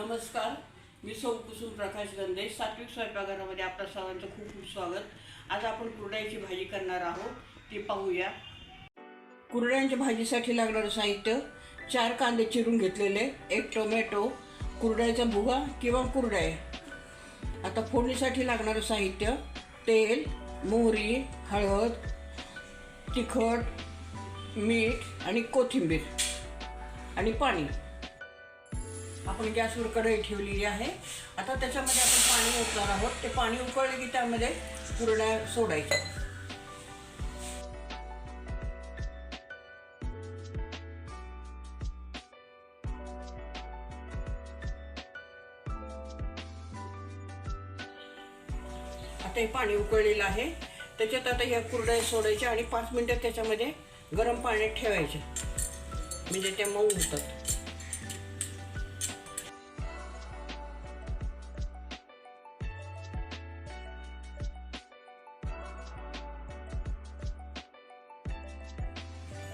नमस्कार. मी सौ कुसुम प्रकाश गंदे सात्विक स्वयंपाकघरामध्ये आपल्या सर्वांचं खूप खूप स्वागत. आज आपण कुरड्याची भाजी करणार आहोत. ती पाहूया. कुरड्यांच्या भाजीसाठी लागणारं साहित्य चार कांदे चिरून घेतलेले एक टोमॅटो कुरड्याचा भुगा किंवा कुरड्या. आता फोडणीसाठी लागणारं साहित्य तेल मोहरी हळद तिखट मीठ आणि कोथिंबीर आणि पाणी. आपण गॅसवर कढई ठेवलेली आहे. आता त्याच्यामध्ये आपण पाणी ओतणार आहोत. ते पाणी उकळले की त्यामध्ये कुरड्या सोडायच्या. आता हे पाणी उकळलेलं आहे. त्याच्यात आता या कुरड्या सोडायच्या आणि पाच मिनिटं त्याच्यामध्ये गरम पाण्यात ठेवायचे. म्हणजे ते मऊ होतात.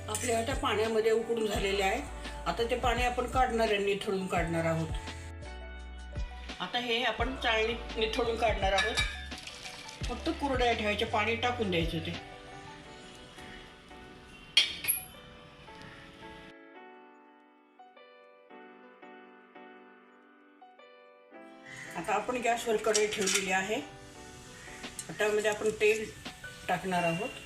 आपले आता पाण्यामध्ये उकडून झालेले आहे. आता ते पाणी आपण काढणार आहे निथळून काढणार आहोत. आता हे आपण चाळणी निथळून काढणार आहोत. फक्त कुरड्या ठेवायचे पाणी टाकून द्यायचं ते. आता आपण गॅसवर कढई ठेवलेली आहे. त्यामध्ये आपण तेल टाकणार आहोत.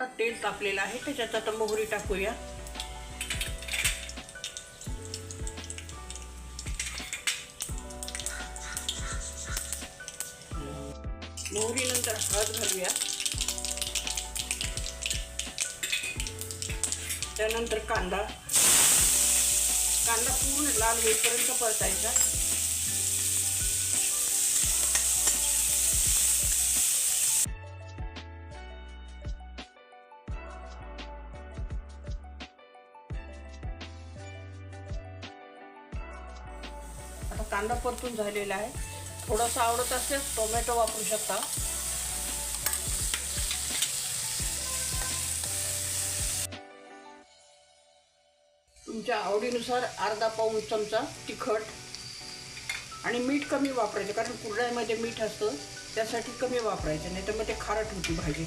आता तेल तापलेलं आहे त्याच्यात आता मोहरी टाकूया. मोहरी नंतर हळद घालूया. त्यानंतर कांदा. कांदा पूर्ण लाल होईपर्यंत परतायचा. कांदा परतून झालेला आहे. थोडंसं आवडत असेल टोमॅटो वापरू शकता. तुमच्या आवडीनुसार अर्धा पाऊण चमचा तिखट आणि मीठ कमी वापरायचं कारण कुरड्यामध्ये मीठ असतं त्यासाठी कमी वापरायचं नाही तर मग ते खारट होती भाजी.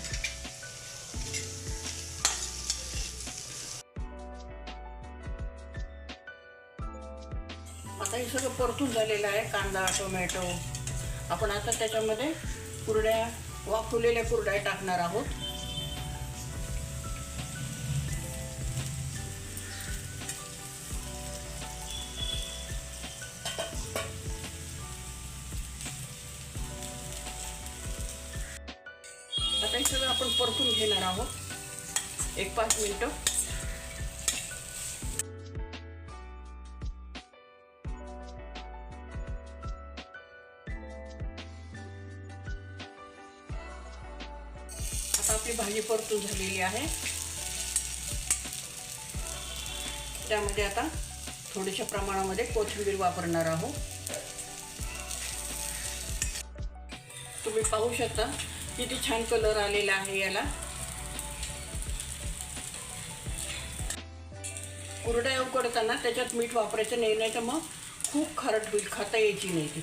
आता हे सगळं परतून झालेलं आहे कांदा टोमॅटो. आपण आता त्याच्यामध्ये कुरड्या वाफवलेल्या कुरड्या टाकणार आहोत. आता हे सगळं आपण परतून घेणार आहोत. एक पाच मिनटं. आता आपली भाजी परतून झालेली आहे. त्यामध्ये आता थोड्याशा प्रमाणामध्ये कोथिंबीर वापरणार आहोत. तुम्ही पाहू शकता किती छान कलर आलेला आहे याला. कुरड्या उकडताना त्याच्यात मीठ वापरायचं नाही नाही तर मग खूप खारट होईल खाता यायची नाही ती.